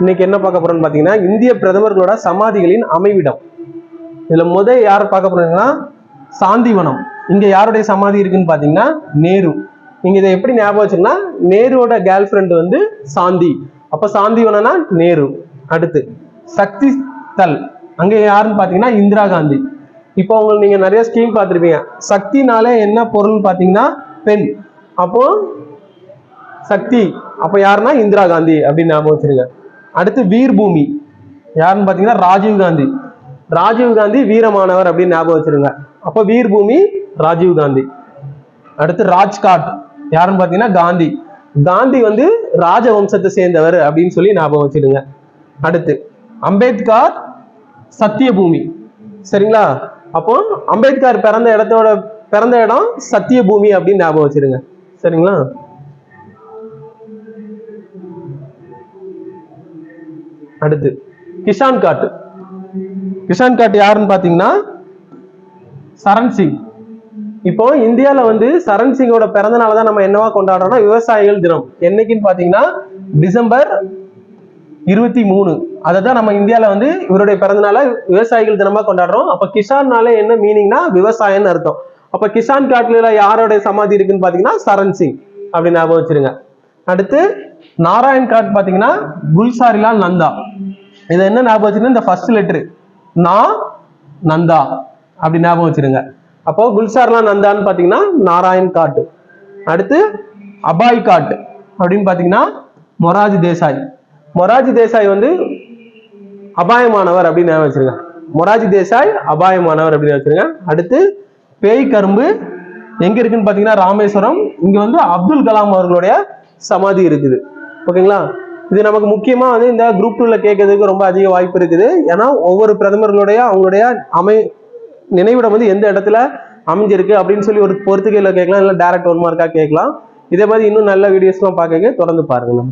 இன்னைக்கு என்ன பார்க்க போறோம்னு பாத்தீங்கன்னா இந்திய பிரதமர்களோட சமாதிகளின் அமைவிடம். இதுல முத யார் பார்க்க போறீங்கன்னா சாந்திவனம். இங்க யாருடைய சமாதி இருக்குன்னு பாத்தீங்கன்னா நேரு. நீங்க இதை எப்படி ஞாபகம் வச்சுன்னா நேருவோட கேர்ள் ஃப்ரெண்ட் வந்து சாந்தி. அப்ப சாந்திவனம்னா நேரு. அடுத்து சக்தி தல் அங்க யாருன்னு பாத்தீங்கன்னா இந்திரா காந்தி. இப்போ உங்களுக்கு நீங்க நிறைய ஸ்கீம் பார்த்திருப்பீங்க. சக்தினாலே என்ன பொருள்னு பாத்தீங்கன்னா பெண். அப்போ சக்தி. அப்ப யாருன்னா இந்திரா காந்தி அப்படின்னு ஞாபகம் வச்சிருங்க. அடுத்து வீர் பூமி யாருன்னு பாத்தீங்கன்னா ராஜீவ் காந்தி. ராஜீவ் காந்தி வீரமானவர் அப்படின்னு ஞாபகம் வச்சிருங்க. அப்ப வீர் பூமி ராஜீவ் காந்தி. அடுத்து ராஜ்காட். யாருன்னு பாத்தீங்கன்னா காந்தி. காந்தி வந்து ராஜவம்சத்தை சேர்ந்தவர் அப்படின்னு சொல்லி ஞாபகம் வச்சிடுங்க. அடுத்து அம்பேத்கர் சத்தியபூமி. சரிங்களா? அப்போ அம்பேத்கர் பிறந்த இடத்தோட பிறந்த இடம் சத்தியபூமி அப்படின்னு ஞாபகம் வச்சிருங்க சரிங்களா? அடுத்து கிஷான் காட் கிஷான் காட் யாருன்னு பாத்தீங்கன்னா சரண் சிங். இப்போ இந்தியாவில் வந்து சரண் சிங்கோட பிறந்த நாள் தான் நம்ம என்னவா கொண்டாடுறோம்னா விவசாயிகள் தினம். என்னைக்குன்னு பாத்தீங்கன்னா டிசம்பர் இருபத்தி மூணு. அதை தான் நம்ம இந்தியாவில் வந்து இவருடைய பிறந்த நாளை விவசாயிகள் தினமா கொண்டாடுறோம். அப்ப கிஷான்னாலே என்ன மீனிங்னா விவசாயம்னு அர்த்தம். அப்ப கிஷான் காட்டில் யாரோட சமாதி இருக்குன்னு பாத்தீங்கன்னா சரண் சிங். அப்படின்னு ஞாபகம் வச்சிருங்க. அடுத்து நாராயண் காட் பாத்தீங்கன்னா குல்சாரிலால் நந்தா. இது என்ன ஞாபகம் வச்சிருந்தா இந்த ஃபர்ஸ்ட் லெட்டர் நா நந்தா. அப்படி ஞாபகம் வச்சிருங்க. அப்போ குல்சார்லாம் நந்தான்னு பாத்தீங்கன்னா நாராயண் காட்டு அடுத்து அபாய் காட்டு அப்படின்னு பாத்தீங்கன்னா மொராஜி தேசாய். மொராஜி தேசாய் வந்து அபாயமானவர் அப்படின்னு ஞாபகம் வச்சிருங்க. மொராஜி தேசாய் அபாயமானவர் அப்படின்னு வச்சிருங்க. அடுத்து பேய் கரும்பு எங்க இருக்குன்னு பாத்தீங்கன்னா ராமேஸ்வரம். இங்க வந்து அப்துல் கலாம் அவர்களுடைய சமாதி இருக்குது. ஓகேங்களா? இது நமக்கு முக்கியமா வந்து இந்த குரூப் டூல கேட்கறதுக்கு ரொம்ப அதிக வாய்ப்பு இருக்குது. ஏன்னா ஒவ்வொரு பிரதமர்களுடைய அவங்களுடைய அமை நினைவிடம் வந்து எந்த இடத்துல அமைஞ்சிருக்கு அப்படின்னு சொல்லி ஒரு பொறுத்துக்கையில் கேட்கலாம். இல்லை டேரக்ட் ஒன் மார்க்காக கேட்கலாம். இதே மாதிரி இன்னும் நல்ல வீடியோஸ்லாம் பார்க்க தொடர்ந்து பாருங்கள் நம்ம.